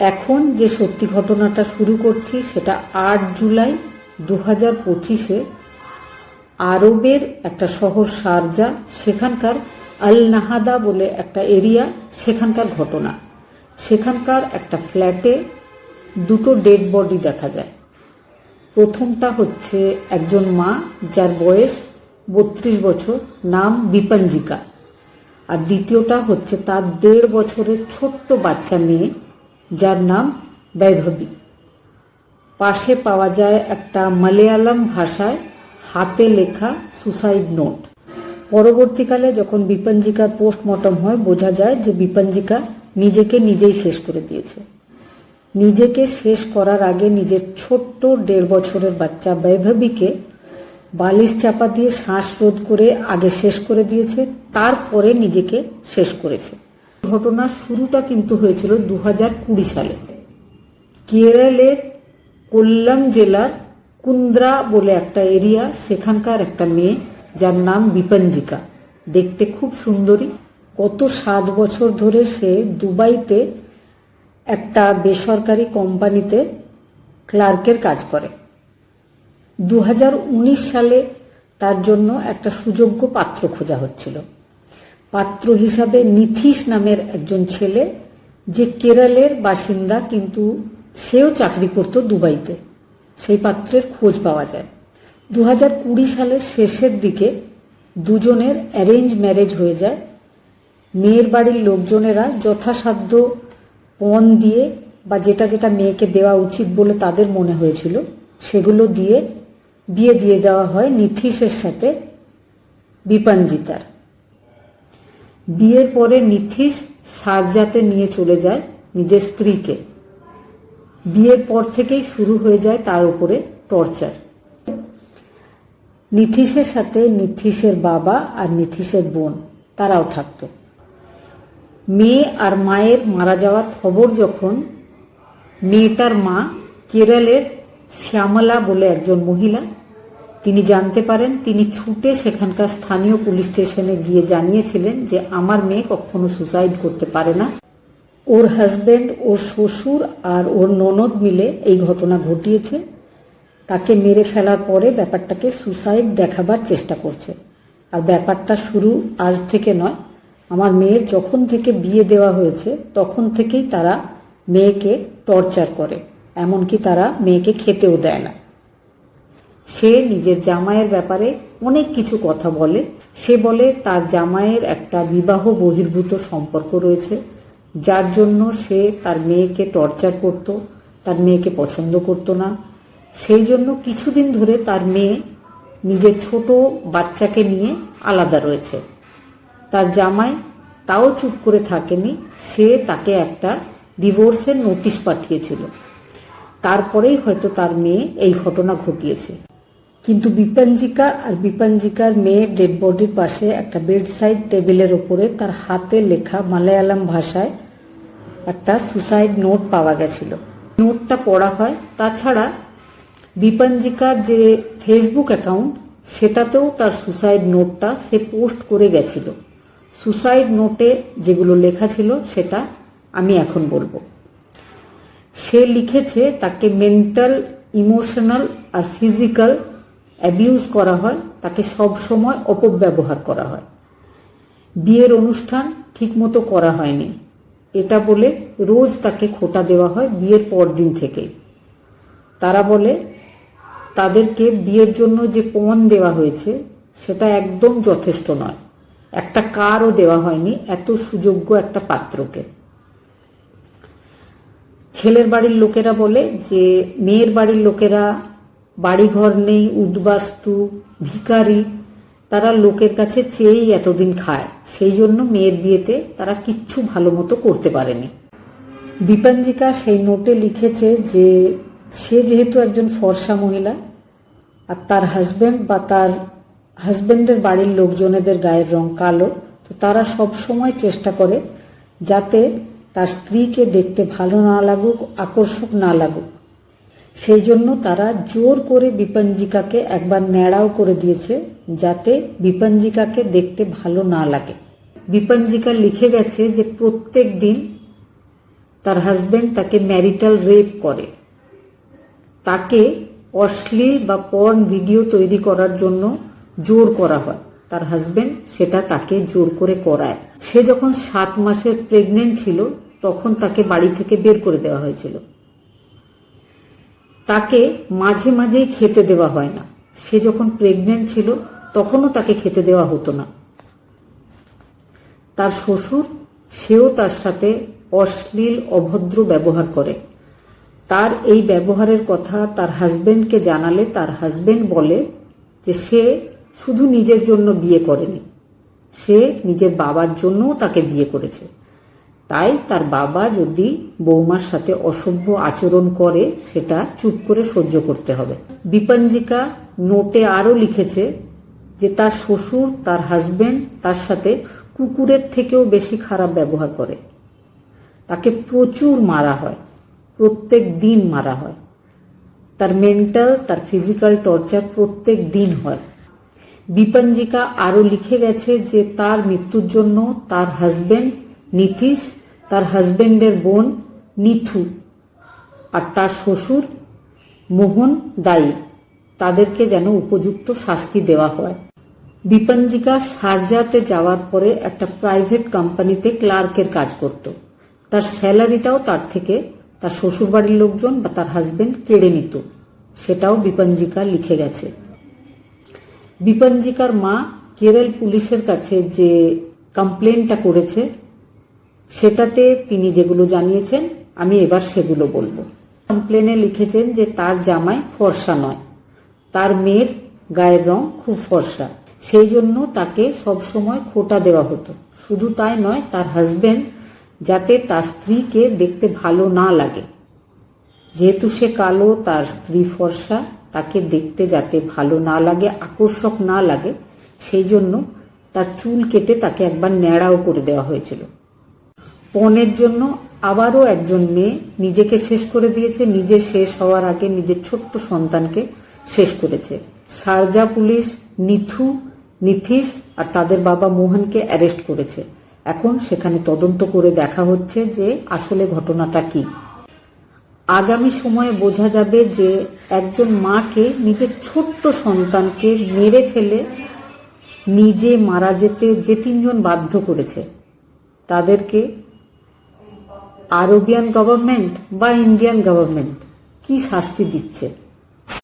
এখন যে সত্যি ঘটনাটা শুরু করছি সেটা আট জুলাই দু হাজার পঁচিশে আরবের একটা শহর শারজা সেখানকার আল নাহাদা বলে একটা এরিয়া, সেখানকার ঘটনা। সেখানকার একটা ফ্ল্যাটে দুটো ডেড বডি দেখা যায়। প্রথমটা হচ্ছে একজন মা, যার বয়স বত্রিশ বছর, নাম বিপঞ্জিকা। আর দ্বিতীয়টা হচ্ছে তার দেড় বছরের ছোট্ট বাচ্চা মেয়ে যার নাম বৈভবী। পাশে পাওয়া যায় একটা মালয়ালম ভাষায় হাতে লেখা সুসাইড নোট পরবর্তীকালে যখন বিপঞ্জিকার পোস্টমর্টম হয়, বোঝা যায় যে বিপঞ্জিকা নিজেকে নিজেই শেষ করে দিয়েছে। নিজেকে শেষ করার আগে নিজের ছোট্ট দেড় বছরের বাচ্চা বৈভবীকে বালিশ চাপা দিয়ে শ্বাস রোধ করে আগে শেষ করে দিয়েছে, তারপরে নিজেকে শেষ করেছে। ঘটনার শুরুটা কিন্তু হয়েছিল দু হাজার কুড়ি সালে। কেরলের কোল্লাম জেলার কুন্দ্রা বলে একটা এরিয়া, সেখানকার একটা মেয়ে যার নাম বিপঞ্জিকা। দেখতে খুব সুন্দরী। গত সাত বছর ধরে সে দুবাইতে একটা বেসরকারি কোম্পানিতে ক্লার্কের কাজ করে। দু হাজার উনিশ সালে তার জন্য একটা সুযোগ্য পাত্র খোঁজা হচ্ছিল। পাত্র হিসাবে নিথিশ নামের একজন ছেলে যে কেরলের বাসিন্দা, কিন্তু সেও চাকরি করত দুবাইতে। সেই পাত্রের খোঁজ পাওয়া যায়। দু কুড়ি সালের শেষের দিকে দুজনের অ্যারেঞ্জ ম্যারেজ হয়ে যায়। মেয়ের বাড়ির লোকজনেরা যথাসাধ্য পণ দিয়ে বা যেটা যেটা মেয়েকে দেওয়া উচিত বলে তাদের মনে হয়েছিল, সেগুলো দিয়ে বিয়ে দিয়ে দেওয়া হয় নিথিশের সাথে বিপাঞ্জিতার। বিয়ের পরে নিথিশ সারজাতে নিয়ে চলে যায় নিজের স্ত্রীকে। বিয়ের পর থেকেই শুরু হয়ে যায় তার উপরে টর্চার। নিথিশের সাথে নিথিশের বাবা আর নিথিশের বোন, তারাও থাকতো। মেয়ে আর মায়ের মারা যাওয়ার খবর যখন মেয়েটার মা কেরলের শ্যামলা বলে একজন মহিলা তিনি জানতে পারেন, তিনি ছুটে সেখানকার স্থানীয় পুলিশ স্টেশনে গিয়ে জানিয়েছিলেন যে আমার মেয়ে কখনো সুসাইড করতে পারে না। ওর হাজবেন্ড, ওর শ্বশুর আর ওর ননদ মিলে এই ঘটনা ঘটিয়েছে। তাকে মেরে ফেলার পরে ব্যাপারটাকে সুসাইড দেখাবার চেষ্টা করছে। আর ব্যাপারটা শুরু আজ থেকে নয়। আমার মেয়ের যখন থেকে বিয়ে দেওয়া হয়েছে, তখন থেকেই তারা মেয়েকে টর্চার করে। এমনকি তারা মেয়েকে খেতেও দেয় না। সে নিজের জামাইয়ের ব্যাপারে অনেক কিছু কথা বলে। সে বলে, তার জামাইয়ের একটা বিবাহ বহির্ভূত সম্পর্ক রয়েছে, যার জন্য সে তার মেয়েকে টর্চার করত, তার মেয়েকে পছন্দ করত না। সেই জন্য কিছুদিন ধরে তার মেয়ে নিজের ছোট বাচ্চাকে নিয়ে আলাদা রয়েছে। তার জামাই তাও চুপ করে থাকেনি, সে তাকে একটা ডিভোর্সের নোটিশ পাঠিয়েছিল। তারপরেই হয়তো তার মেয়ে এই ঘটনা ঘটিয়েছে। কিন্তু বিপাঞ্জিকা আর বিপাঞ্জিকার মেয়ে ডেড বডির পাশে একটা বেড সাইড টেবিলের ওপরে তার হাতে লেখা মালায়ালাম ভাষায় একটা সুসাইড নোট পাওয়া গেছিল। নোটটা পড়া হয়। তাছাড়া বিপাঞ্জিকার যে ফেসবুক অ্যাকাউন্ট সেটাতেও তার সুসাইড নোটটা সে পোস্ট করে গেছিল। সুসাইড নোটে যেগুলো লেখা ছিল, সেটা আমি এখন বলব। সে লিখেছে তাকে মেন্টাল ইমোশনাল আর ফিজিক্যাল অ্যাবিউজ করা হয়, তাকে সব সময় অপব্যবহার করা হয়। বিয়ের অনুষ্ঠান ঠিকমতো করা হয়নি। এটা বলে রোজ তাকে খোটা দেওয়া হয় বিয়ের পর দিন থেকেই তারা বলে, তাদেরকে বিয়ের জন্য যে পণ দেওয়া হয়েছে, সেটা একদম যথেষ্ট নয়। একটা কারও দেওয়া হয়নি, এত সুযোগ্য একটা পাত্রকে। ছেলের বাড়ির লোকেরা বলে যে, মেয়ের বাড়ির লোকেরা বাড়িঘর নেই, উদ্বাস্তু ভিকারি তারা লোকের কাছে চেয়েই এতদিন খায়। সেই জন্য মেয়ের বিয়েতে তারা কিচ্ছু ভালো মতো করতে পারেনি। বিপাঞ্জিকা সেই নোটে লিখেছে যে, সে যেহেতু একজন ফর্সা মহিলা, আর তার হাজব্যান্ড বা তার হাজব্যান্ডের বাড়ির লোকজনেদের গায়ের রং কালো, তো তারা সব সময় চেষ্টা করে যাতে তার স্ত্রীকে দেখতে ভালো না লাগুক, আকর্ষক না লাগুক। সেই জন্য তারা জোর করে বিপঞ্জিকাকে একবার ন্যাড়াও করে দিয়েছে যাতে বিপঞ্জিকাকে দেখতে ভালো না লাগে। বিপঞ্জিকা লিখে গেছে যে প্রত্যেক দিন তার হাজবেন্ড তাকে ম্যারিটাল রেপ করে। তাকে অশ্লীল বা পর্ন ভিডিও তৈরি করার জন্য জোর করা হয়। তার হাজবেন্ড সেটা তাকে জোর করে করায়। সে যখন সাত মাসের প্রেগনেন্ট ছিল, তখন তাকে বাড়ি থেকে বের করে দেওয়া হয়েছিল। তাকে মাঝে মাঝেই খেতে দেওয়া হয় না। সে যখন প্রেগনেন্ট ছিল, তখনও তাকে খেতে দেওয়া হতো না। তার শ্বশুর, সেও তার সাথে অশ্লীল, অভদ্র ব্যবহার করে। তার এই ব্যবহারের কথা তার হাজবেন্ডকে জানালে তার হাজবেন্ড বলে যে, সে শুধু নিজের জন্য বিয়ে করেনি। সে নিজের বাবার জন্যও তাকে বিয়ে করেছে। তাই তার বাবা যদি বৌমার সাথে অসভ্য আচরণ করে, সেটা চুপ করে সহ্য করতে হবে। বিপঞ্জিকা নোটে আরও লিখেছে যে তার শ্বশুর, তার হাজবেন্ড তার সাথে কুকুরের থেকেও বেশি খারাপ ব্যবহার করে। তাকে প্রচুর মারা হয়, প্রত্যেক দিন মারা হয়। তার মেন্টাল, তার ফিজিক্যাল টর্চার প্রত্যেক দিন হয়। বিপঞ্জিকা আরও লিখে গেছে যে তার মৃত্যুর জন্য তার হাজবেন্ড নীতিশ, তার হাজবেন্ডের বোন নিথু আর তার শ্বশুর মোহন দায়ী তাদেরকে যেন উপযুক্ত শাস্তি দেওয়া হয়। বিপঞ্জিকা শারজাতে যাওয়ার পরে একটা প্রাইভেট কোম্পানিতে ক্লার্কের কাজ করত। তার স্যালারিটাও তার থেকে তার শ্বশুরবাড়ির লোকজন বা তার হাজবেন্ড কেড়ে নিত। সেটাও বিপঞ্জিকা লিখে গেছে। বিপঞ্জিকার মা কেরল পুলিশের কাছে যে কমপ্লেনটা করেছে সেটাতে তিনি যেগুলো জানিয়েছেন, আমি এবার সেগুলো বলব। কমপ্লেনে লিখেছেন যে তার জামাই ফর্সা নয়। তার মেয়ের গায়ের রং খুব ফর্সা। সেই জন্য তাকে সবসময় খোটা দেওয়া হতো। শুধু তাই নয়, তার হাজবেন্ড যাতে তার স্ত্রীকে দেখতে ভালো না লাগে। যেহেতু সে কালো, তার স্ত্রী ফর্সা, তাকে দেখতে যাতে ভালো না লাগে, আকর্ষক না লাগে, সেই জন্য তার চুল কেটে তাকে একবার ন্যাড়াও করে দেওয়া হয়েছিল। পণের জন্য আবারও একজন মেয়ে নিজেকে শেষ করে দিয়েছে, নিজে শেষ হওয়ার আগে নিজের ছোট্ট সন্তানকে শেষ করেছে। সারজা পুলিশ, নিথু নিথিস আর তাদের বাবা মোহনকে অ্যারেস্ট করেছে। এখন সেখানে তদন্ত করে দেখা হচ্ছে যে আসলে ঘটনাটা কি। আগামী সময়ে বোঝা যাবে যে একজন মাকে নিজের ছোট্ট সন্তানকে মেরে ফেলে নিজে মারা যেতে যে তিনজন বাধ্য করেছে, তাদেরকে আরবিয়ান গভর্নমেন্ট বা ইন্ডিয়ান গভর্নমেন্ট? কি শাস্তি দিচ্ছে?